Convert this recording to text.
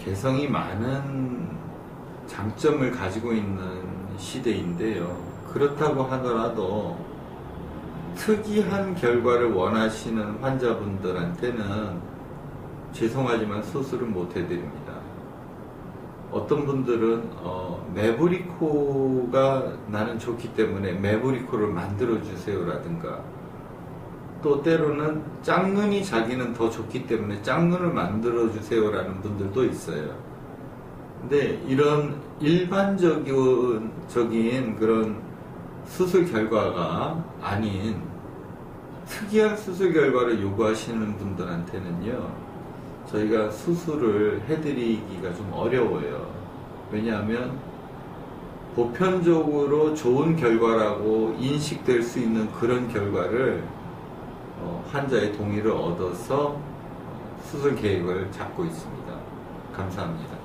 개성이 많은 장점을 가지고 있는 시대인데요. 그렇다고 하더라도 특이한 결과를 원하시는 환자분들한테는 죄송하지만 수술을 못 해드립니다. 어떤 분들은 어, 메브리코가 나는 좋기 때문에 메브리코를 만들어 주세요라든가 또 때로는 짝눈이 자기는 더 좋기 때문에 짝눈을 만들어 주세요라는 분들도 있어요. 근데 이런 일반적인 적인 그런 수술 결과가 아닌 특이한 수술 결과를 요구하시는 분들한테는요, 저희가 수술을 해드리기가 좀 어려워요. 왜냐하면 보편적으로 좋은 결과라고 인식될 수 있는 그런 결과를 어, 환자의 동의를 얻어서 수술 계획을 잡고 있습니다. 감사합니다.